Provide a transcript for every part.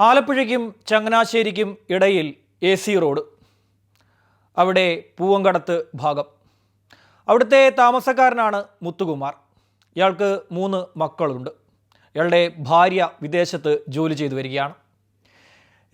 ആലപ്പുഴയ്ക്കും ചങ്ങനാശ്ശേരിക്കും ഇടയിൽ A C road. അവിടെ പൂവങ്കടത്ത് ഭാഗം. അവിടുത്തെ താമസക്കാരനാണ് മുത്തുകുമാർ. ഇയാൾക്ക് മൂന്ന് മക്കളുണ്ട്. ഇയാളുടെ ഭാര്യ വിദേശത്ത് ജോലി ചെയ്തു വരികയാണ്.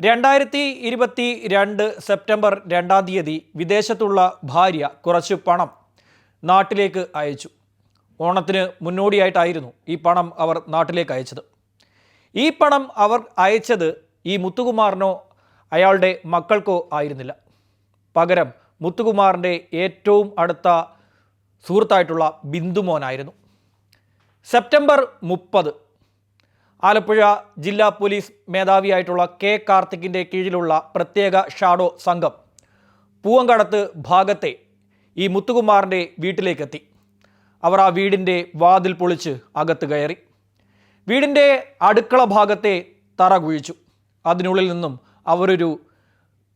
രണ്ടായിരത്തി ഇരുപത്തി രണ്ട് സെപ്റ്റംബർ രണ്ടാം തീയതി വിദേശത്തുള്ള ഭാര്യ കുറച്ച് പണം നാട്ടിലേക്ക് അയച്ചു. ഓണത്തിന് മുന്നോടിയായിട്ടായിരുന്നു ഈ പണം അവർ നാട്ടിലേക്ക് അയച്ചത്. ഈ പണം അവർ അയച്ചത് ഈ മുത്തുകുമാറിനോ അയാളുടെ മക്കൾക്കോ ആയിരുന്നില്ല. പകരം മുത്തുകുമാറിന്റെ ഏറ്റവും അടുത്ത സുഹൃത്തായിട്ടുള്ള ബിന്ദുമോനായിരുന്നു. സെപ്റ്റംബർ മുപ്പത് ആലപ്പുഴ ജില്ലാ പോലീസ് മേധാവിയായിട്ടുള്ള കെ കാർത്തിക്കിന്റെ കീഴിലുള്ള പ്രത്യേക ഷാഡോ സംഘം പൂവങ്കടത്ത് ഭാഗത്തെ ഈ മുത്തുകുമാറിന്റെ വീട്ടിലേക്കെത്തി. അവർ ആ വീടിന്റെ വാതിൽ പൊളിച്ച് അകത്ത് കയറി. വീടിന്റെ അടുക്കള ഭാഗത്തെ തറ കുഴിച്ചു. അതിനുള്ളിൽ നിന്നും അവരൊരു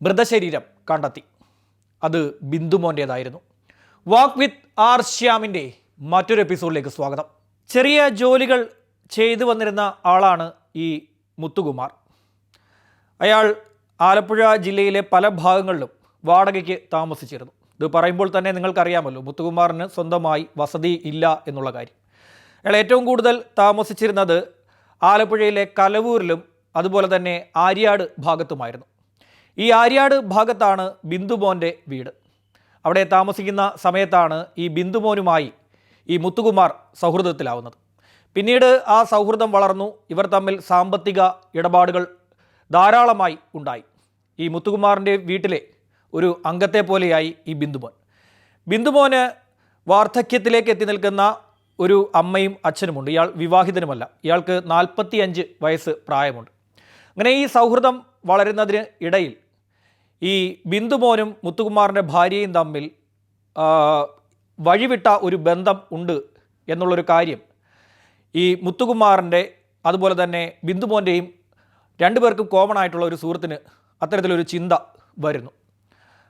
മൃതശരീരം കണ്ടെത്തി. അത് ബിന്ദുമോന്റേതായിരുന്നു വാക്ക് വിത്ത് ആർ ശ്യാമിന്റെ മറ്റൊരു എപ്പിസോഡിലേക്ക് സ്വാഗതം. ചെറിയ ജോലികൾ ചെയ്തു വന്നിരുന്ന ആളാണ് ഈ മുത്തുകുമാർ. അയാൾ ആലപ്പുഴ ജില്ലയിലെ പല ഭാഗങ്ങളിലും വാടകയ്ക്ക് താമസിച്ചിരുന്നു. ഇത് പറയുമ്പോൾ തന്നെ നിങ്ങൾക്കറിയാമല്ലോ മുത്തുകുമാറിന് സ്വന്തമായി വസതി ഇല്ല എന്നുള്ള കാര്യം. അയാൾ ഏറ്റവും കൂടുതൽ താമസിച്ചിരുന്നത് ആലപ്പുഴയിലെ കലവൂരിലും അതുപോലെ തന്നെ ആര്യാട് ഭാഗത്തുമായിരുന്നു. ഈ ആര്യാട് ഭാഗത്താണ് ബിന്ദുമോന്റെ വീട്. അവിടെ താമസിക്കുന്ന സമയത്താണ് ഈ ബിന്ദുമോനുമായി ഈ മുത്തുകുമാർ സൗഹൃദത്തിലാവുന്നത്. പിന്നീട് ആ സൗഹൃദം വളർന്നു ഇവർ തമ്മിൽ സാമ്പത്തിക ഇടപാടുകൾ ധാരാളമായി ഉണ്ടായി. ഈ മുത്തുകുമാറിന്റെ വീട്ടിലെ ഒരു അംഗത്തെ പോലെയായി ഈ ബിന്ദുമോൻ. ബിന്ദുമോന് വാർദ്ധക്യത്തിലേക്ക് എത്തി നിൽക്കുന്ന ഒരു അമ്മയും അച്ഛനുമുണ്ട്. ഇയാൾ വിവാഹിതനുമല്ല. ഇയാൾക്ക് നാൽപ്പത്തിയഞ്ച് വയസ്സ് പ്രായമുണ്ട്. അങ്ങനെ ഈ സൗഹൃദം വളരുന്നതിന് ഇടയിൽ ഈ ബിന്ദുമോനും മുത്തുകുമാറിന്റെ ഭാര്യയും തമ്മിൽ വഴിവിട്ട ഒരു ബന്ധം ഉണ്ട് എന്നുള്ളൊരു കാര്യം ഈ മുത്തുകുമാറിന്റെ അതുപോലെ തന്നെ ബിന്ദുമോന്റെയും രണ്ടുപേർക്കും കോമൺ ആയിട്ടുള്ള ഒരു സുഹൃത്തിന് അത്തരത്തിലൊരു ചിന്ത വരുന്നു.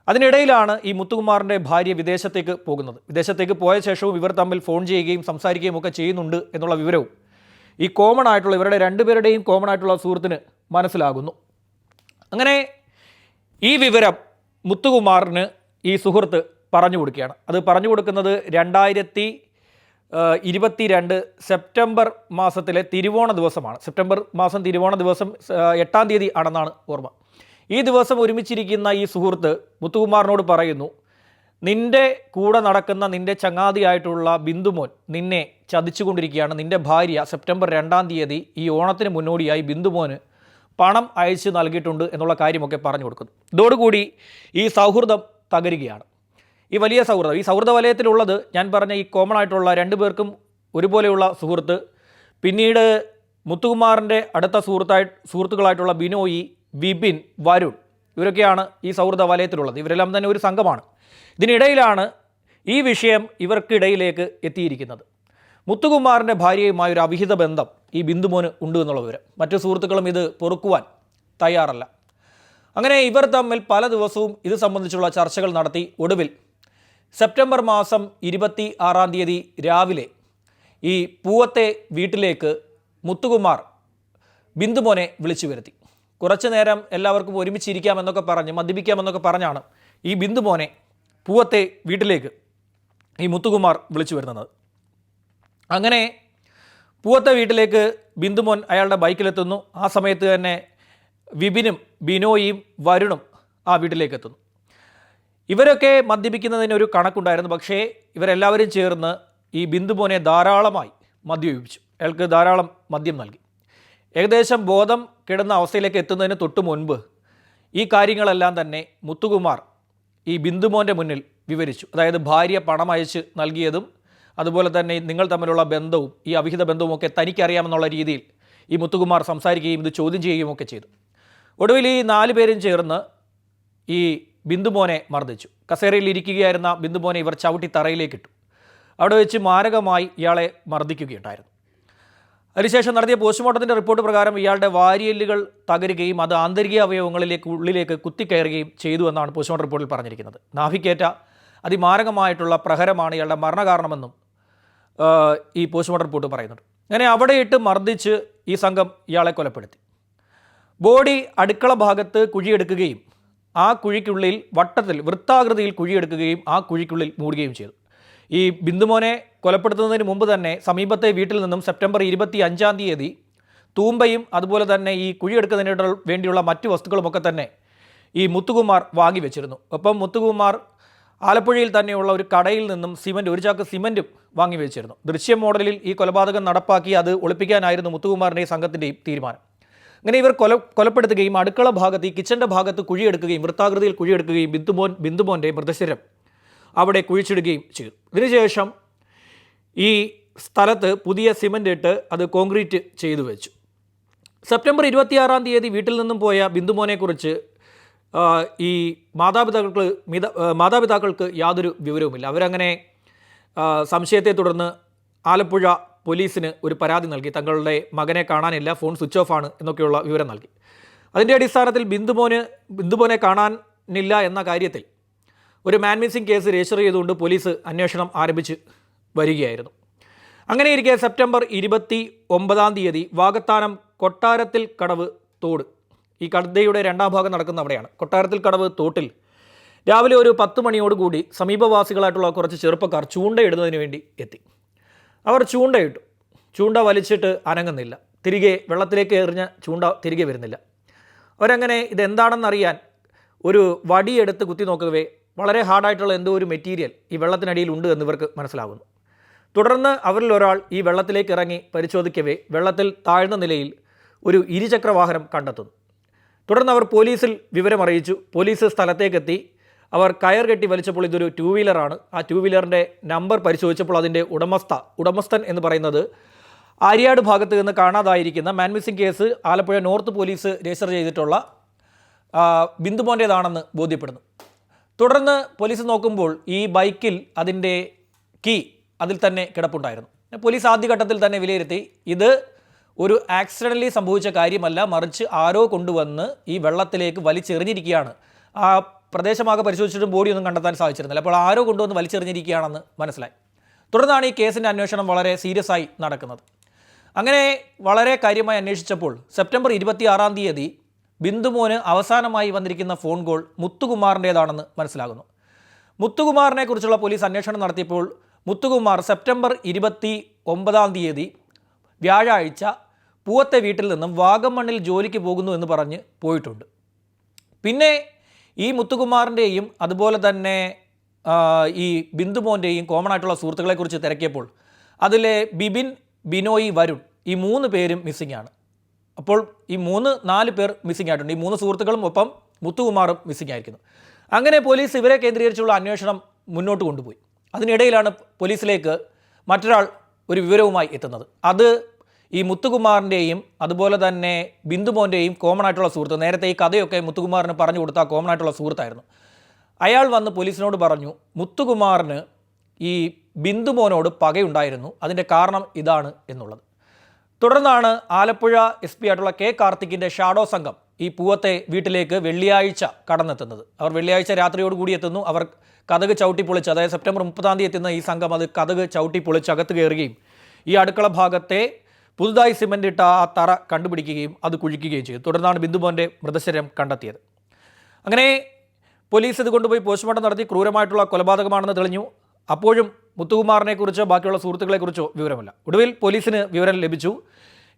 അതിനിടയിലാണ് ഈ മുത്തുകുമാറിന്റെ ഭാര്യ വിദേശത്തേക്ക് പോകുന്നത്. വിദേശത്തേക്ക് പോയ ശേഷവും ഇവർ തമ്മിൽ ഫോൺ ചെയ്യുകയും സംസാരിക്കുകയും ഒക്കെ ചെയ്യുന്നുണ്ട് എന്നുള്ള വിവരവും ഈ കോമൺ ആയിട്ടുള്ള ഇവരുടെ രണ്ടുപേരുടെയും കോമൺ ആയിട്ടുള്ള സുഹൃത്തിന് മനസ്സിലാകുന്നു. അങ്ങനെ ഈ വിവരം മുത്തുകുമാറിന് ഈ സുഹൃത്ത് പറഞ്ഞു കൊടുക്കുകയാണ്. അത് പറഞ്ഞു കൊടുക്കുന്നത് രണ്ടായിരത്തി ഇരുപത്തിരണ്ട് സെപ്റ്റംബർ മാസത്തിലെ തിരുവോണ ദിവസമാണ്. സെപ്റ്റംബർ മാസം തിരുവോണ ദിവസം എട്ടാം തീയതി ആണെന്നാണ് ഓർമ്മ. ഈ ദിവസം ഒരുമിച്ചിരിക്കുന്ന ഈ സുഹൃത്ത് മുത്തുകുമാറിനോട് പറയുന്നു നിന്റെ കൂടെ നടക്കുന്ന നിന്റെ ചങ്ങാതിയായിട്ടുള്ള ബിന്ദുമോൻ നിന്നെ ചതിച്ചുകൊണ്ടിരിക്കുകയാണ്. നിന്റെ ഭാര്യ സെപ്റ്റംബർ രണ്ടാം തീയതി ഈ ഓണത്തിന് മുന്നോടിയായി ബിന്ദുമോന് പണം അയച്ച് നൽകിയിട്ടുണ്ട് എന്നുള്ള കാര്യമൊക്കെ പറഞ്ഞു കൊടുക്കുന്നു. ഇതോടുകൂടി ഈ സൗഹൃദം തകരുകയാണ്. ഈ വലിയ സൗഹൃദം ഈ സൗഹൃദ വലയത്തിലുള്ളത് ഞാൻ പറഞ്ഞ ഈ കോമൺ ആയിട്ടുള്ള രണ്ടു പേർക്കും ഒരുപോലെയുള്ള സുഹൃത്ത്. പിന്നീട് മുത്തുകുമാറിന്റെ അടുത്ത സുഹൃത്തായി സുഹൃത്തുക്കളായിട്ടുള്ള ബിനോയി വിപിൻ വരുൺ ഇവരൊക്കെയാണ് ഈ സൗഹൃദ വലയത്തിലുള്ളത്. ഇവരെല്ലാം തന്നെ ഒരു സംഘമാണ്. ഇതിനിടയിലാണ് ഈ വിഷയം ഇവർക്കിടയിലേക്ക് എത്തിയിരിക്കുന്നത്. മുത്തുകുമാറിന്റെ ഭാര്യയുമായ ഒരു അവിഹിത ബന്ധം ഈ ബിന്ദുമോന് ഉണ്ട് എന്നുള്ള വിവരം. മറ്റു സുഹൃത്തുക്കളും ഇത് പൊറുക്കുവാൻ തയ്യാറല്ല. അങ്ങനെ ഇവർ തമ്മിൽ പല ദിവസവും ഇത് സംബന്ധിച്ചുള്ള ചർച്ചകൾ നടത്തി ഒടുവിൽ സെപ്റ്റംബർ മാസം ഇരുപത്തി ആറാം തീയതി രാവിലെ ഈ പൂവത്തെ വീട്ടിലേക്ക് മുത്തുകുമാർ ബിന്ദുമോനെ വിളിച്ചു വരുത്തി. കുറച്ചു നേരം എല്ലാവർക്കും ഒരുമിച്ചിരിക്കാമെന്നൊക്കെ പറഞ്ഞ് മദ്യപിക്കാമെന്നൊക്കെ പറഞ്ഞാണ് ഈ ബിന്ദു മോനെ പൂവത്തെ വീട്ടിലേക്ക് ഈ മുത്തുകുമാർ വിളിച്ചു വരുന്നത്. അങ്ങനെ പൂവത്തെ വീട്ടിലേക്ക് ബിന്ദുമോൻ അയാളുടെ ബൈക്കിലെത്തുന്നു. ആ സമയത്ത് തന്നെ വിപിനും ബിനോയും വരുണും ആ വീട്ടിലേക്ക് എത്തുന്നു ഇവരൊക്കെ മദ്യപിക്കുന്നതിന് ഒരു കണക്കുണ്ടായിരുന്നു. പക്ഷേ ഇവരെല്ലാവരും ചേർന്ന് ഈ ബിന്ദുമോനെ ധാരാളമായി മദ്യപിപ്പിച്ചു. അയാൾക്ക് ധാരാളം മദ്യം നൽകി. ഏകദേശം ബോധം കിടന്ന അവസ്ഥയിലേക്ക് എത്തുന്നതിന് തൊട്ട് മുൻപ് ഈ കാര്യങ്ങളെല്ലാം തന്നെ മുത്തുകുമാർ ഈ ബിന്ദുമോന്റെ മുന്നിൽ വിവരിച്ചു. അതായത് ഭാര്യ പണം അയച്ച് നൽകിയതും അതുപോലെ തന്നെ നിങ്ങൾ തമ്മിലുള്ള ബന്ധവും ഈ അവിഹിത ബന്ധവും ഒക്കെ തനിക്കറിയാമെന്നുള്ള രീതിയിൽ ഈ മുത്തുകുമാർ സംസാരിക്കുകയും ഇത് ചോദ്യം ചെയ്യുകയും ഒക്കെ ചെയ്തു. ഒടുവിൽ ഈ നാല് പേരും ചേർന്ന് ഈ ബിന്ദുമോനെ മർദ്ദിച്ചു. കസേരയിൽ ഇരിക്കുകയായിരുന്ന ബിന്ദുമോനെ ഇവർ ചവിട്ടി തറയിലേക്കിട്ടു അവിടെ വെച്ച് മാരകമായി ഇയാളെ മർദ്ദിക്കുകയുണ്ടായിരുന്നു. അതിനുശേഷം നടത്തിയ പോസ്റ്റ്മോർട്ടത്തിന്റെ റിപ്പോർട്ട് പ്രകാരം ഇയാളുടെ വാരിയല്ലുകൾ തകരുകയും അത് ആന്തരിക അവയവങ്ങളിലേക്ക് ഉള്ളിലേക്ക് കുത്തിക്കയറുകയും ചെയ്തു എന്നാണ് പോസ്റ്റ്മോർട്ടം റിപ്പോർട്ടിൽ പറഞ്ഞിരിക്കുന്നത്. നാഭിക്കേറ്റ അതിമാരകമായിട്ടുള്ള പ്രഹരമാണ് ഇയാളുടെ മരണകാരണമെന്നും ഈ പോസ്റ്റ്മോർട്ടം റിപ്പോർട്ട് പറയുന്നുണ്ട്. അങ്ങനെ അവിടെയിട്ട് മർദ്ദിച്ച് ഈ സംഘം ഇയാളെ കൊലപ്പെടുത്തി. ബോഡി അടുക്കള ഭാഗത്ത് കുഴിയെടുക്കുകയും ആ കുഴിക്കുള്ളിൽ വട്ടത്തിൽ വൃത്താകൃതിയിൽ കുഴിയെടുക്കുകയും ആ കുഴിക്കുള്ളിൽ മൂടുകയും ചെയ്തു. ഈ ബിന്ദുമോനെ കൊലപ്പെടുത്തുന്നതിന് മുമ്പ് തന്നെ സമീപത്തെ വീട്ടിൽ നിന്നും സെപ്റ്റംബർ ഇരുപത്തി അഞ്ചാം തീയതി തൂമ്പയും അതുപോലെ തന്നെ ഈ കുഴിയെടുക്കുന്നതിന് വേണ്ടിയുള്ള മറ്റു വസ്തുക്കളുമൊക്കെ തന്നെ ഈ മുത്തുകുമാർ വാങ്ങി വെച്ചിരുന്നു. ഒപ്പം മുത്തുകുമാർ ആലപ്പുഴയിൽ തന്നെയുള്ള ഒരു കടയിൽ നിന്നും സിമന്റ് ഒരു ചാക്ക് സിമന്റും വാങ്ങി വെച്ചിരുന്നു. ദൃശ്യം മോഡലിൽ ഈ കൊലപാതകം നടപ്പാക്കി അത് ഒളിപ്പിക്കാനായിരുന്നു മുത്തുകുമാറിന്റെയും സംഘത്തിന്റെയും തീരുമാനം. അങ്ങനെ ഇവർ കൊല കൊലപ്പെടുത്തുകയും അടുക്കള ഭാഗത്ത് ഈ കിച്ചന്റെ ഭാഗത്ത് കുഴിയെടുക്കുകയും വൃത്താകൃതിയിൽ കുഴിയെടുക്കുകയും ബിന്ദുമോൻ ബിന്ദുമോന്റെ മൃതശരീരം അവിടെ കുഴിച്ചിടുകയും ചെയ്തു. ഇതിനുശേഷം ഈ സ്ഥലത്ത് പുതിയ സിമന്റ് ഇട്ട് അത് കോൺക്രീറ്റ് ചെയ്തു വെച്ചു. സെപ്റ്റംബർ ഇരുപത്തിയാറാം തീയതി വീട്ടിൽ നിന്നും പോയ ബിന്ദുമോനെക്കുറിച്ച് ഈ മാതാപിതാക്കൾക്ക് മിത മാതാപിതാക്കൾക്ക് യാതൊരു വിവരവുമില്ല. അവരങ്ങനെ സംശയത്തെ തുടർന്ന് ആലപ്പുഴ പോലീസിന് ഒരു പരാതി നൽകി. തങ്ങളുടെ മകനെ കാണാനില്ല ഫോൺ സ്വിച്ച് ഓഫ് ആണ് എന്നൊക്കെയുള്ള വിവരം നൽകി. അതിന്റെ അടിസ്ഥാനത്തിൽ ബിന്ദുമോന് ബിന്ദുമോനെ കാണാനില്ല എന്ന കാര്യത്തിൽ ഒരു മാൻ മിസ്സിംഗ് കേസ് രജിസ്റ്റർ ചെയ്തുകൊണ്ട് പോലീസ് അന്വേഷണം ആരംഭിച്ച് വരികയായിരുന്നു. അങ്ങനെയിരിക്കെ സെപ്റ്റംബർ ഇരുപത്തി ഒമ്പതാം തീയതി വാഗത്താനം കൊട്ടാരത്തിൽ കടവ് തോട്. ഈ കഥയുടെ രണ്ടാം ഭാഗം നടക്കുന്ന അവിടെയാണ്. കൊട്ടാരത്തിൽ കടവ് തോട്ടിൽ രാവിലെ ഒരു പത്ത് മണിയോടുകൂടി സമീപവാസികളായിട്ടുള്ള കുറച്ച് ചെറുപ്പക്കാർ ചൂണ്ടയിടുന്നതിന് വേണ്ടി എത്തി. അവർ ചൂണ്ടയിട്ടു. ചൂണ്ട വലിച്ചിട്ട് അനങ്ങുന്നില്ല. തിരികെ വെള്ളത്തിലേക്ക് എറിഞ്ഞ ചൂണ്ട തിരികെ വരുന്നില്ല. അവരങ്ങനെ ഇതെന്താണെന്നറിയാൻ ഒരു വടിയെടുത്ത് കുത്തി നോക്കവേ വളരെ ഹാർഡായിട്ടുള്ള എന്തോ ഒരു മെറ്റീരിയൽ ഈ വെള്ളത്തിനടിയിൽ ഉണ്ട് എന്ന് ഇവർക്ക് മനസ്സിലാകുന്നു തുടർന്ന് അവരിൽ ഒരാൾ ഈ വെള്ളത്തിലേക്ക് ഇറങ്ങി പരിശോധിക്കവേ വെള്ളത്തിൽ താഴ്ന്ന നിലയിൽ ഒരു ഇരുചക്ര വാഹനം കണ്ടെത്തുന്നു. തുടർന്ന് അവർ പോലീസിൽ വിവരമറിയിച്ചു. പോലീസ് സ്ഥലത്തേക്കെത്തി. അവർ കയർ കെട്ടി വലിച്ചപ്പോൾ ഇതൊരു ടൂ വീലറാണ് ആ ടൂ വീലറിന്റെ നമ്പർ പരിശോധിച്ചപ്പോൾ അതിന്റെ ഉടമസ്ഥ ഉടമസ്ഥൻ എന്ന് പറയുന്നത് ആര്യാട് ഭാഗത്ത് നിന്ന് കാണാതായിരിക്കുന്ന man case Alappuzha north police register ചെയ്തിട്ടുള്ള ബിന്ദുമോന്റേതാണെന്ന് ബോധ്യപ്പെടുന്നു. തുടർന്ന് പോലീസ് നോക്കുമ്പോൾ ഈ ബൈക്കിൽ അതിന്റെ കീ അതിൽ തന്നെ കിടപ്പുണ്ടായിരുന്നു. പോലീസ് ആദ്യഘട്ടത്തിൽ തന്നെ വിലയിരുത്തി ഇത് ഒരു ആക്സിഡന്റലി സംഭവിച്ച കാര്യമല്ല മറിച്ച് ആരോ കൊണ്ടുവന്ന് ഈ വെള്ളത്തിലേക്ക് വലിച്ചെറിഞ്ഞിരിക്കുകയാണ്. ആ പ്രദേശമാകെ പരിശോധിച്ചിട്ടും ബോഡിയൊന്നും കണ്ടെത്താൻ സാധിച്ചിരുന്നില്ല. അപ്പോൾ ആരോ കൊണ്ടുവന്ന് വലിച്ചെറിഞ്ഞിരിക്കുകയാണെന്ന് മനസ്സിലായി. തുടർന്നാണ് ഈ കേസിന്റെ അന്വേഷണം വളരെ സീരിയസ് ആയി നടക്കുന്നത്. അങ്ങനെ വളരെ കാര്യമായി അന്വേഷിച്ചപ്പോൾ സെപ്റ്റംബർ ഇരുപത്തി ആറാം തീയതി ബിന്ദുമോന് അവസാനമായി വന്നിരിക്കുന്ന ഫോൺ കോൾ മുത്തുകുമാറിന്റേതാണെന്ന് മനസ്സിലാകുന്നു. മുത്തുകുമാറിനെ കുറിച്ചുള്ള പോലീസ് അന്വേഷണം നടത്തിയപ്പോൾ മുത്തുകുമാർ സെപ്റ്റംബർ ഇരുപത്തി ഒമ്പതാം തീയതി വ്യാഴാഴ്ച പൂവത്തെ വീട്ടിൽ നിന്നും വാഗമണ്ണിൽ ജോലിക്ക് പോകുന്നു എന്ന് പറഞ്ഞ് പോയിട്ടുണ്ട്. പിന്നെ ഈ മുത്തുകുമാറിന്റെയും അതുപോലെ തന്നെ ഈ ബിന്ദുമോന്റെയും കോമൺ ആയിട്ടുള്ള സുഹൃത്തുക്കളെക്കുറിച്ച് തിരക്കിയപ്പോൾ അതിലെ ബിബിൻ ബിനോയി വരുൺ ഈ മൂന്ന് പേരും മിസ്സിംഗ് ആണ്. അപ്പോൾ ഈ മൂന്ന് നാല് പേർ മിസ്സിംഗ് ആയിട്ടുണ്ട്. ഈ മൂന്ന് സുഹൃത്തുക്കളും ഒപ്പം മുത്തുകുമാറും മിസ്സിംഗ് ആയിരിക്കുന്നു. അങ്ങനെ പോലീസ് ഇവരെ കേന്ദ്രീകരിച്ചുള്ള അന്വേഷണം മുന്നോട്ട് കൊണ്ടുപോയി. അതിനിടയിലാണ് പോലീസിലേക്ക് മറ്റൊരാൾ ഒരു വിവരവുമായി എത്തുന്നത്. അത് ഈ മുത്തുകുമാറിന്റെയും അതുപോലെ തന്നെ ബിന്ദുമോന്റെയും കോമൺ ആയിട്ടുള്ള സുഹൃത്ത്. നേരത്തെ ഈ കഥയൊക്കെ മുത്തുകുമാറിന് പറഞ്ഞു കൊടുത്ത കോമൺ ആയിട്ടുള്ള സുഹൃത്തായിരുന്നു. അയാൾ വന്ന് പോലീസിനോട് പറഞ്ഞു മുത്തുകുമാറിന് ഈ ബിന്ദുമോനോട് പകയുണ്ടായിരുന്നു. അതിന്റെ കാരണം ഇതാണ് എന്നുള്ളത്. തുടർന്നാണ് ആലപ്പുഴ എസ് പി ആയിട്ടുള്ള കെ കാർത്തിക്കിന്റെ ഷാഡോ സംഘം ഈ പൂവത്തെ വീട്ടിലേക്ക് വെള്ളിയാഴ്ച കടന്നെത്തുന്നത്. അവർ വെള്ളിയാഴ്ച രാത്രിയോടുകൂടി എത്തുന്നു. അവർ കഥക് ചവിട്ടി പൊളിച്ച് അതായത് സെപ്റ്റംബർ മുപ്പതാം തീയതി എത്തുന്ന ഈ സംഘം അത് കഥക് ചവിട്ടി പൊളിച്ച് അകത്ത് കയറുകയും ഈ അടുക്കള ഭാഗത്തെ പുതുതായി സിമന്റ് ഇട്ട ആ തറ കണ്ടുപിടിക്കുകയും അത് കുഴിക്കുകയും ചെയ്തു. തുടർന്നാണ് ബിന്ദുമോന്റെ മൃതശരം കണ്ടെത്തിയത്. അങ്ങനെ പോലീസ് ഇത് കൊണ്ടുപോയി പോസ്റ്റ്മോർട്ടം നടത്തി ക്രൂരമായിട്ടുള്ള കൊലപാതകമാണെന്ന് തെളിഞ്ഞു. അപ്പോഴും മുത്തുകുമാറിനെക്കുറിച്ചോ ബാക്കിയുള്ള സുഹൃത്തുക്കളെക്കുറിച്ചോ വിവരമില്ല. ഒടുവിൽ പോലീസിന് വിവരം ലഭിച്ചു.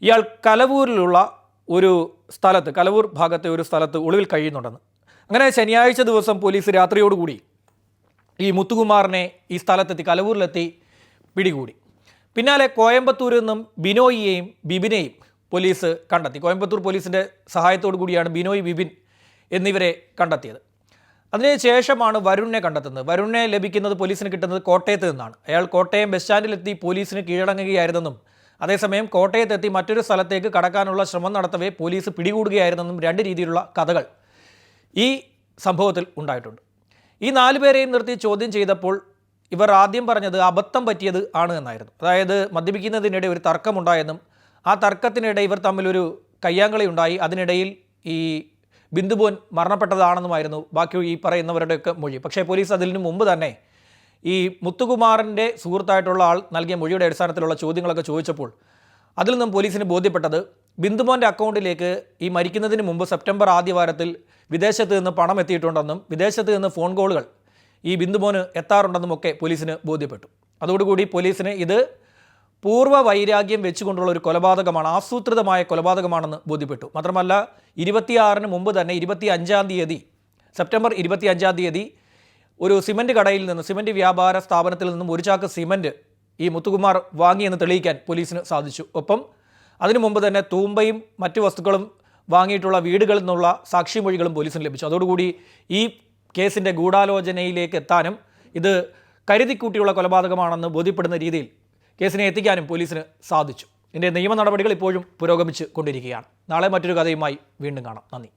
ഇയാൾ കലവൂരിലുള്ള ഒരു സ്ഥലത്ത് കലവൂർ ഭാഗത്തെ ഒരു സ്ഥലത്ത് ഒളിവിൽ കഴിയുന്നുണ്ടെന്ന്. അങ്ങനെ ശനിയാഴ്ച ദിവസം പോലീസ് രാത്രിയോടുകൂടി ഈ മുത്തുകുമാറിനെ ഈ സ്ഥലത്തെത്തി കലവൂരിലെത്തി പിടികൂടി. പിന്നാലെ കോയമ്പത്തൂരിൽ നിന്നും ബിനോയിയെയും ബിബിനെയും പോലീസ് കണ്ടെത്തി. കോയമ്പത്തൂർ പോലീസിന്റെ സഹായത്തോടു കൂടിയാണ് ബിനോയ് ബിബിൻ എന്നിവരെ കണ്ടെത്തിയത്. അതിനുശേഷമാണ് വരുണിനെ കണ്ടെത്തുന്നത്. വരുണിനെ ലഭിക്കുന്നത് പോലീസിന് കിട്ടുന്നത് കോട്ടയത്ത് നിന്നാണ്. അയാൾ കോട്ടയം ബസ് സ്റ്റാൻഡിലെത്തി പോലീസിന് കീഴടങ്ങുകയായിരുന്നെന്നും അതേസമയം കോട്ടയത്തെത്തി മറ്റൊരു സ്ഥലത്തേക്ക് കടക്കാനുള്ള ശ്രമം നടത്തവേ പോലീസ് പിടികൂടുകയായിരുന്നെന്നും രണ്ട് രീതിയിലുള്ള കഥകൾ ഈ സംഭവത്തിൽ ഉണ്ടായിട്ടുണ്ട്. ഈ നാലു പേരെയും നിർത്തി ചോദ്യം ചെയ്തപ്പോൾ ഇവർ ആദ്യം പറഞ്ഞത് അബദ്ധം പറ്റിയത് ആണ് എന്നായിരുന്നു. അതായത് മദ്യപിക്കുന്നതിനിടെ ഒരു തർക്കമുണ്ടായെന്നും ആ തർക്കത്തിനിടെ ഇവർ തമ്മിലൊരു കയ്യാങ്കളി ഉണ്ടായി അതിനിടയിൽ ഈ ബിന്ദുബോൻ മരണപ്പെട്ടതാണെന്നുമായിരുന്നു ബാക്കി ഈ പറയുന്നവരുടെയൊക്കെ മൊഴി. പക്ഷേ പോലീസ് അതിന് മുമ്പ് തന്നെ ഈ മുത്തുകുമാറിന്റെ സുഹൃത്തായിട്ടുള്ള ആൾ നൽകിയ മൊഴിയുടെ അടിസ്ഥാനത്തിലുള്ള ചോദ്യങ്ങളൊക്കെ ചോദിച്ചപ്പോൾ അതിൽ നിന്നും പോലീസിന് ബോധ്യപ്പെട്ടത് ബിന്ദുമോന്റെ അക്കൗണ്ടിലേക്ക് ഈ മരിക്കുന്നതിന് മുമ്പ് സെപ്റ്റംബർ ആദ്യ വാരത്തിൽ വിദേശത്ത് നിന്ന് പണം എത്തിയിട്ടുണ്ടെന്നും വിദേശത്ത് നിന്ന് ഫോൺ കോളുകൾ ഈ ബിന്ദുമോന് എത്താറുണ്ടെന്നും ഒക്കെ പോലീസിന് ബോധ്യപ്പെട്ടു. അതോടുകൂടി പോലീസിന് ഇത് പൂർവ വൈരാഗ്യം വെച്ചുകൊണ്ടുള്ള ഒരു കൊലപാതകമാണ് ആസൂത്രിതമായ കൊലപാതകമാണെന്ന് ബോധ്യപ്പെട്ടു. മാത്രമല്ല ഇരുപത്തിയാറിന് മുമ്പ് തന്നെ ഇരുപത്തി അഞ്ചാം തീയതി സെപ്റ്റംബർ ഇരുപത്തി അഞ്ചാം തീയതി ഒരു സിമന്റ് കടയിൽ നിന്ന് സിമന്റ് വ്യാപാര സ്ഥാപനത്തിൽ നിന്നും ഒരു ചാക്ക് സിമന്റ് ഈ മുത്തുകുമാർ വാങ്ങിയെന്ന് തെളിയിക്കാൻ പോലീസിന് സാധിച്ചു. ഒപ്പം അതിനു മുമ്പ് തന്നെ തൂമ്പയും മറ്റു വസ്തുക്കളും വാങ്ങിയിട്ടുള്ള വീടുകളിൽ നിന്നുള്ള സാക്ഷിമൊഴികളും പോലീസിന് ലഭിച്ചു. അതോടുകൂടി ഈ കേസിന്റെ ഗൂഢാലോചനയിലേക്ക് എത്താനും ഇത് കരുതിക്കൂട്ടിയുള്ള കൊലപാതകമാണെന്ന് ബോധ്യപ്പെടുന്ന രീതിയിൽ കേസിനെ എത്തിക്കാനും പോലീസിന് സാധിച്ചു. ഇതിന്റെ നിയമ നടപടികൾ ഇപ്പോഴും പുരോഗമിച്ച് കൊണ്ടിരിക്കുകയാണ് നാളെ മറ്റൊരു കഥയുമായി വീണ്ടും കാണാം. നന്ദി.